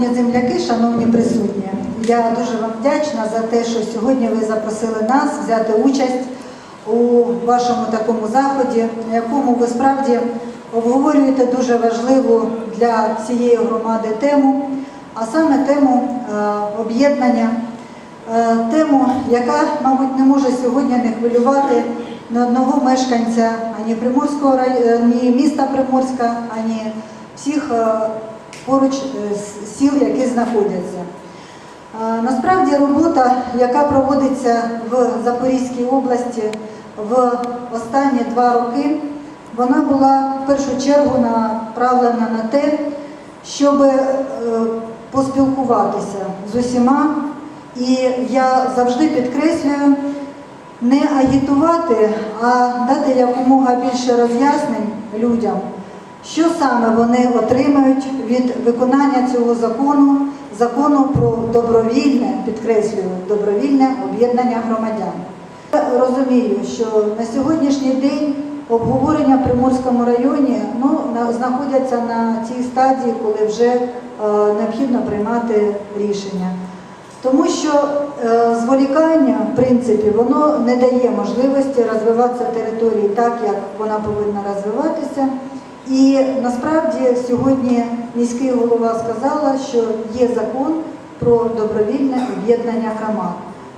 Шановні земляки, шановні присутні, я дуже вам вдячна за те, що сьогодні ви запросили нас взяти участь у вашому такому заході, на якому ви справді обговорюєте дуже важливу для всієї громади тему, а саме тему е, об'єднання, е, тему, яка, мабуть, не може сьогодні не хвилювати ні одного мешканця ані Приморського рай- е, міста Приморська, ані всіх поруч е, сіл, які знаходяться. Насправді робота, яка проводиться в Запорізькій області в останні два роки, вона була в першу чергу направлена на те, щоб е, поспілкуватися з усіма. І я завжди підкреслюю, не агітувати, а дати якомога більше роз'яснень людям, що саме вони отримають від виконання цього закону, закону про добровільне, підкреслюю, добровільне об'єднання громадян. Я розумію, що на сьогоднішній день обговорення в Приморському районі ну, знаходяться на цій стадії, коли вже е, необхідно приймати рішення. Тому що е, зволікання, в принципі, воно не дає можливості розвиватися території так, як вона повинна розвиватися. І насправді сьогодні міський голова сказала, що є закон про добровільне об'єднання громад.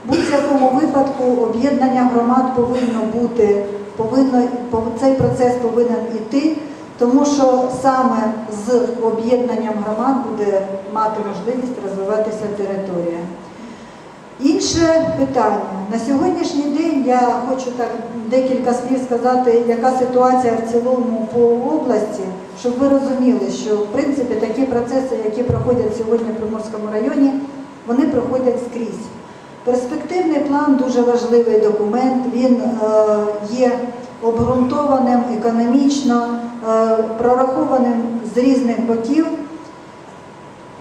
В будь-якому випадку об'єднання громад повинно бути, повинно, цей процес повинен іти, тому що саме з об'єднанням громад буде мати можливість розвиватися територія. Інше питання. На сьогоднішній день я хочу так декілька слів сказати, яка ситуація в цілому по області, щоб ви розуміли, що в принципі такі процеси, які проходять сьогодні в Приморському районі, вони проходять скрізь. Перспективний план дуже важливий документ, він е, є обґрунтованим економічно, е, прорахованим з різних боків.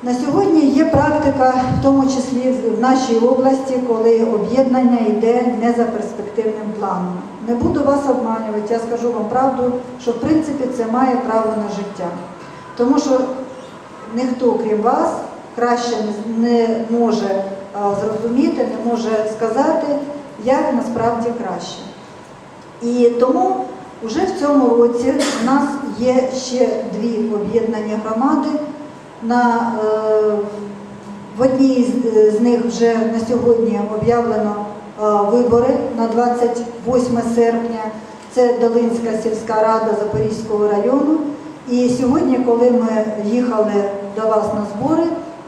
На сьогодні є практика, в тому числі в нашій області, коли об'єднання йде не за перспективним планом. Не буду вас обманювати, я скажу вам правду, що в принципі це має право на життя. Тому що ніхто, крім вас, краще не може зрозуміти, не може сказати, як насправді краще. І тому вже в цьому році в нас є ще дві об'єднані громади. На, е, в одній з, з них вже на сьогодні об'явлено е, вибори на 28 серпня. Це Долинська сільська рада Запорізького району. І сьогодні, коли ми їхали до вас на збори,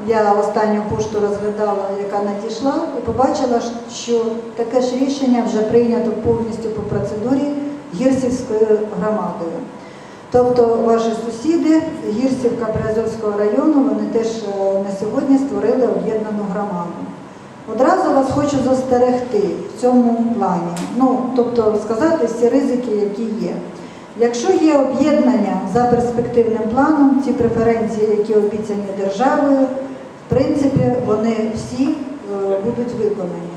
я останню пошту розглядала, яка надійшла, і побачила, що таке ж рішення вже прийнято повністю по процедурі Гірсівською громадою. Тобто ваші сусіди Гірсівка Приазовського району, вони теж е, на сьогодні створили об'єднану громаду. Одразу вас хочу застерегти в цьому плані, ну, тобто сказати всі ризики, які є. Якщо є об'єднання за перспективним планом, ці преференції, які обіцяні державою, в принципі, вони всі е, будуть виконані.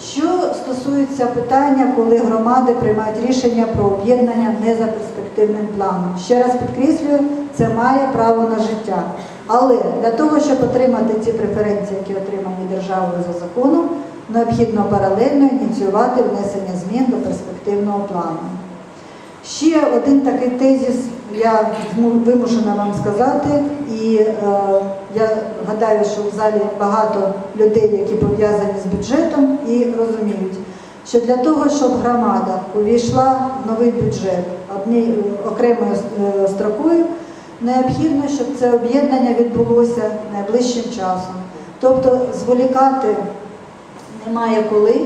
Що стосується питання, коли громади приймають рішення про об'єднання не за перспективним планом. Ще раз підкреслюю, це має право на життя. Але для того, щоб отримати ці преференції, які отримані державою за законом, необхідно паралельно ініціювати внесення змін до перспективного плану. Ще один такий тезис я вимушена вам сказати, і е, я гадаю, що в залі багато людей, які пов'язані з бюджетом, і розуміють, що для того, щоб громада увійшла в новий бюджет одні, окремою е, строкою, необхідно, щоб це об'єднання відбулося найближчим часом. Тобто зволікати немає коли,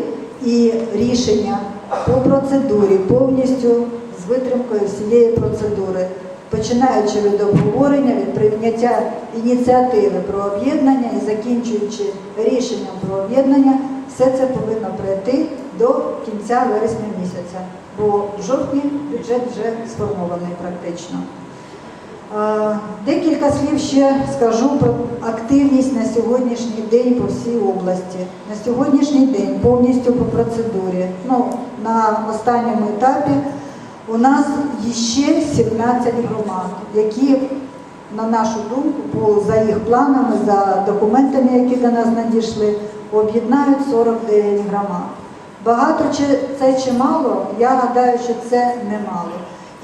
і рішення по процедурі повністю витримкою всієї процедури, починаючи від обговорення, від прийняття ініціативи про об'єднання і закінчуючи рішенням про об'єднання, все це повинно пройти до кінця вересня місяця, бо в жовтні бюджет вже сформований практично. Декілька слів ще скажу про активність на сьогоднішній день по всій області. На сьогоднішній день повністю по процедурі. Ну, на останньому етапі у нас ще 17 громад, які на нашу думку, за їх планами, за документами, які до нас надійшли, об'єднають 49 громад. Багато чи це чи мало, я гадаю, що це немало.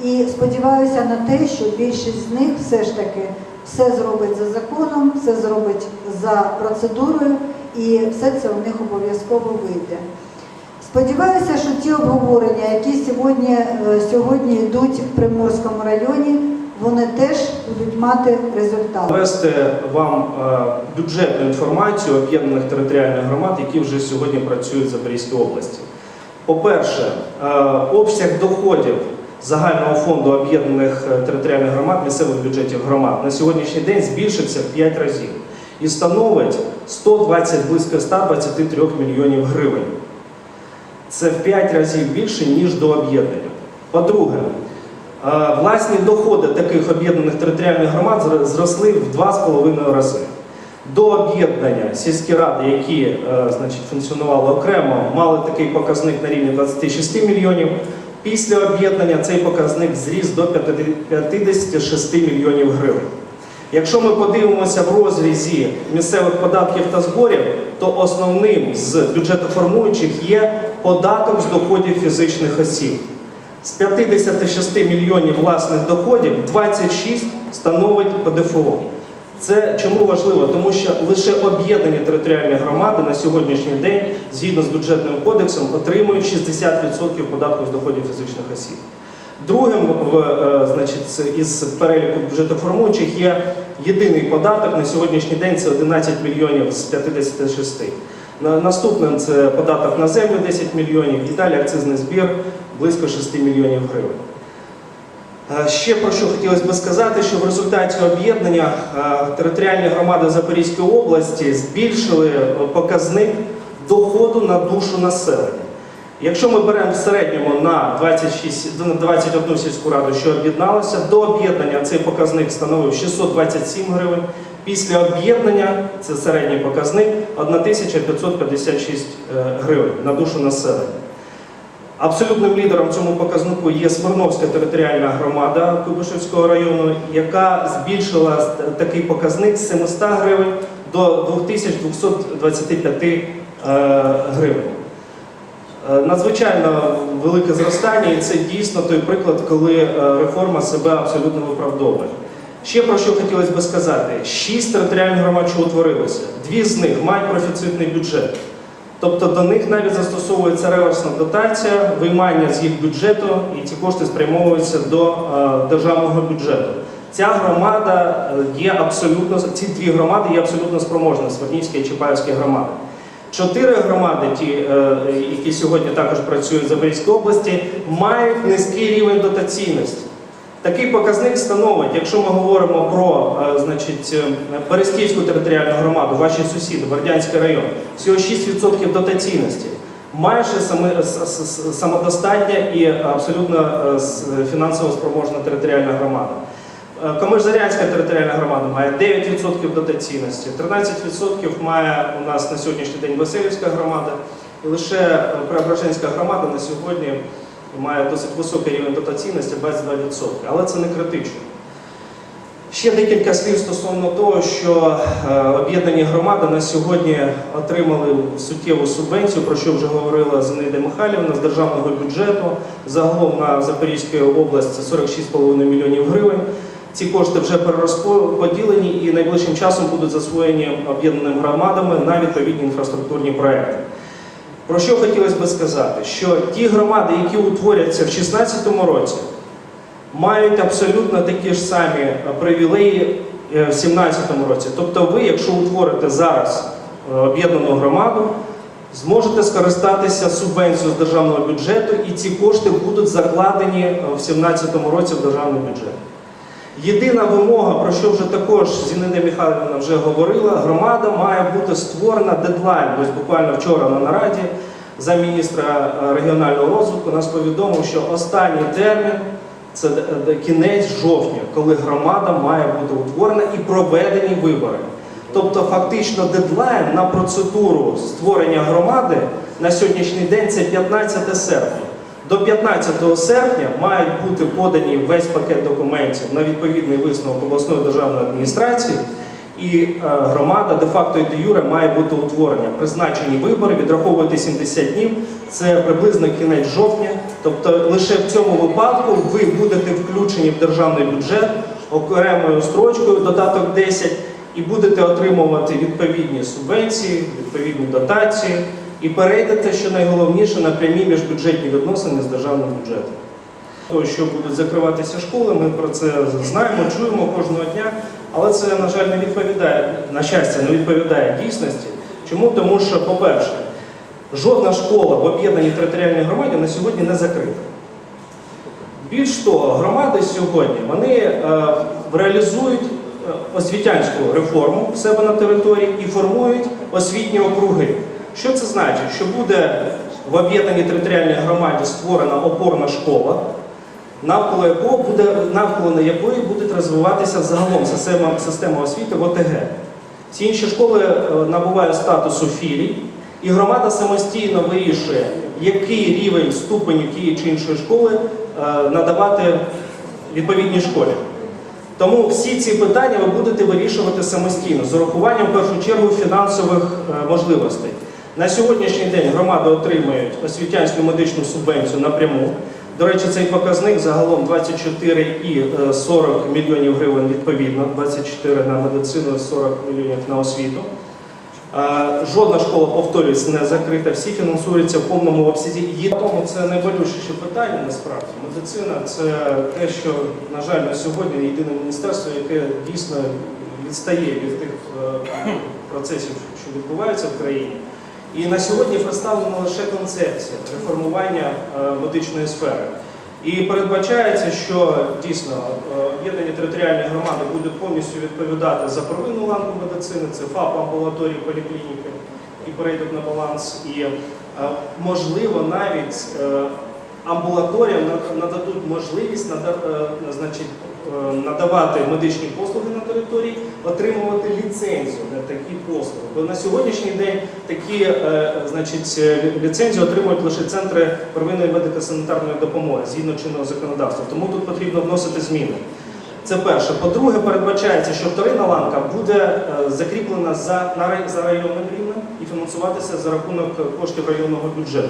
І сподіваюся на те, що більшість з них все ж таки все зробить за законом, все зробить за процедурою, і все це у них обов'язково вийде. Сподіваюся, що ті обговорення, які сьогодні, е, сьогодні йдуть в Приморському районі, вони теж будуть мати результат. Навести вам е, бюджетну інформацію об'єднаних територіальних громад, які вже сьогодні працюють в Запорізькій області. По-перше, е, обсяг доходів загального фонду об'єднаних територіальних громад, місцевих бюджетів громад на сьогоднішній день збільшився в 5 разів і становить 120 близько 123 мільйонів гривень. Це в 5 разів більше, ніж до об'єднання. По-друге, е, власні доходи таких об'єднаних територіальних громад зросли в 2,5 рази. До об'єднання сільські ради, які е, значить, функціонували окремо, мали такий показник на рівні 26 мільйонів. Після об'єднання цей показник зріс до 56 мільйонів гривень. Якщо ми подивимося в розрізі місцевих податків та зборів, то основним з бюджетоформуючих є податок з доходів фізичних осіб. З 56 мільйонів власних доходів 26 становить ПДФО. Це чому важливо? Тому що лише об'єднані територіальні громади на сьогоднішній день, згідно з бюджетним кодексом, отримують 60% податку з доходів фізичних осіб. Другим в, е, значить, із переліку бюджетоформуючих є єдиний податок. На сьогоднішній день це 11 мільйонів з 56. На- Наступним це податок на землю 10 мільйонів і далі акцизний збір близько 6 мільйонів гривень. Е, Ще про що хотілося би сказати, що в результаті об'єднання е, територіальні громади Запорізької області збільшили показник доходу на душу населення. Якщо ми беремо в середньому на 26, на 21 сільську раду, що об'єдналося, до об'єднання цей показник становив 627 гривень. Після об'єднання, це середній показник, 1556 е, гривень на душу населення. Абсолютним лідером цьому показнику є Смирновська територіальна громада Куйбишевського району, яка збільшила такий показник з 700 гривень до 2225 е, гривень. Е, Надзвичайно велике зростання, і це дійсно той приклад, коли е, реформа себе абсолютно виправдовує. Ще про що хотілося би сказати: шість територіальних громад, що утворилися, дві з них мають профіцитний бюджет. Тобто до них навіть застосовується реверсна дотація, виймання з їх бюджету, і ці кошти спрямовуються до е, державного бюджету. Ця громада є абсолютно ці дві громади є абсолютно спроможні, Свернівська і Чапаївська громади. Чотири громади, ті, е, які сьогодні також працюють в Запорізькій області, мають низький рівень дотаційності. Такий показник становить, якщо ми говоримо про е, значить, е, Берестівську територіальну громаду, ваші сусіди, Бердянський район, всього 6% дотаційності. Майже самодостатня і абсолютно фінансово спроможна територіальна громада. Е, територіальна громада має 9% дотаційності, 13% має у нас на сьогоднішній день Васильівська громада, і лише е, Преображенська громада на сьогодні має досить високий рівень дотаційності 22%, але це не критично. Ще декілька слів стосовно того, що е, об'єднані громади на сьогодні отримали суттєву субвенцію, про що вже говорила Зинаїда Михайлівна з державного бюджету. Загалом на Запорізьку область це 46,5 мільйонів гривень. Ці кошти вже перерозподілені і найближчим часом будуть засвоєні об'єднаними громадами на відповідні інфраструктурні проекти. Про що хотілося би сказати? Що ті громади, які утворяться в 2016 році, мають абсолютно такі ж самі привілеї е, в 2017 році. Тобто ви, якщо утворите зараз е, об'єднану громаду, зможете скористатися субвенцією з державного бюджету, і ці кошти будуть закладені е, в 2017 році в державний бюджет. Єдина вимога, про що вже також Зінаїда Михайлівна вже говорила, громада має бути створена дедлайн. Ось буквально вчора на нараді замміністра е, регіонального розвитку нас повідомив, що останній термін це д- кінець жовтня, коли громада має бути утворена і проведені вибори. Тобто, фактично, дедлайн на процедуру створення громади на сьогоднішній день це 15 серпня. До 15 серпня мають бути подані весь пакет документів на відповідний висновок обласної державної адміністрації, і е, громада де-факто і де юре має бути утворення. Призначені вибори, відраховувати 70 днів, це приблизно кінець жовтня. Тобто лише в цьому випадку ви будете включені в державний бюджет окремою строчкою, додаток 10, і будете отримувати відповідні субвенції, відповідні дотації, і перейдете, що найголовніше, на прямі міжбюджетні відносини з державним бюджетом. Того, що будуть закриватися школи, ми про це знаємо, чуємо кожного дня, але це, на жаль, не відповідає, на щастя, не відповідає дійсності. Чому? Тому що, по-перше, жодна школа в об'єднаній територіальній громаді на сьогодні не закрита. Більш того, громади сьогодні вони е, реалізують е, освітянську реформу в себе на території і формують освітні округи. Що це значить? Що буде в об'єднаній територіальній громаді створена опорна школа, навколо якого буде навколо якої буде розвиватися загалом система, система освіти в ОТГ. Всі інші школи е, набувають статусу філій, і громада самостійно вирішує, який рівень ступенів тієї чи іншої школи е, надавати відповідній школі. Тому всі ці питання ви будете вирішувати самостійно з урахуванням в першу чергу фінансових е, можливостей. На сьогоднішній день громади отримують освітянську медичну субвенцію напряму. До речі, цей показник загалом 24 і е, 40 мільйонів гривень відповідно, 24 на медицину, 40 мільйонів на освіту. Е, Жодна школа, повторюсь, не закрита, всі фінансуються в повному обсязі. Є тому це найболючіше питання насправді. Медицина це те, що, на жаль, на сьогодні єдине міністерство, яке дійсно відстає від тих е, процесів, що відбуваються в країні. І на сьогодні представлена лише концепція реформування е, медичної сфери. І передбачається, що дійсно е, об'єднані територіальні громади будуть повністю відповідати за первинну ланку медицини, це ФАП, амбулаторії, поліклініки, і перейдуть на баланс. І е, можливо навіть амбулаторіям нададуть можливість надавати медичні послуги території, отримувати ліцензію на такі послуги. Бо на сьогоднішній день такі е, значить, е, ліцензії отримують лише центри первинної медико-санітарної допомоги згідно чинного законодавства. Тому тут потрібно вносити зміни. Це перше. По-друге, передбачається, що вторинна ланка буде е, закріплена за, за районним рівнем і фінансуватися за рахунок коштів районного бюджету.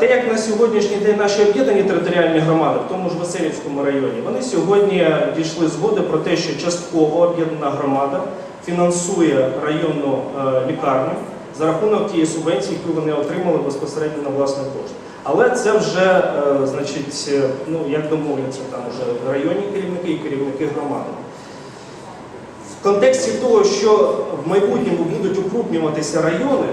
Те, як на сьогоднішній день наші об'єднані територіальні громади, в тому ж Васильівському районі, вони сьогодні дійшли згоди про те, що частково об'єднана громада фінансує районну е, лікарню за рахунок тієї субвенції, яку вони отримали безпосередньо на власний кошт. Але це вже, е, значить, е, ну як домовляться там вже районні керівники і керівники громади. В контексті того, що в майбутньому будуть укрупнюватися райони,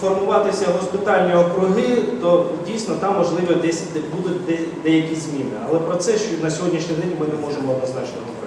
формуватися госпітальні округи, то дійсно там можливо десь де- будуть де- деякі зміни. Але про це що на сьогоднішній день ми не можемо однозначно говорити.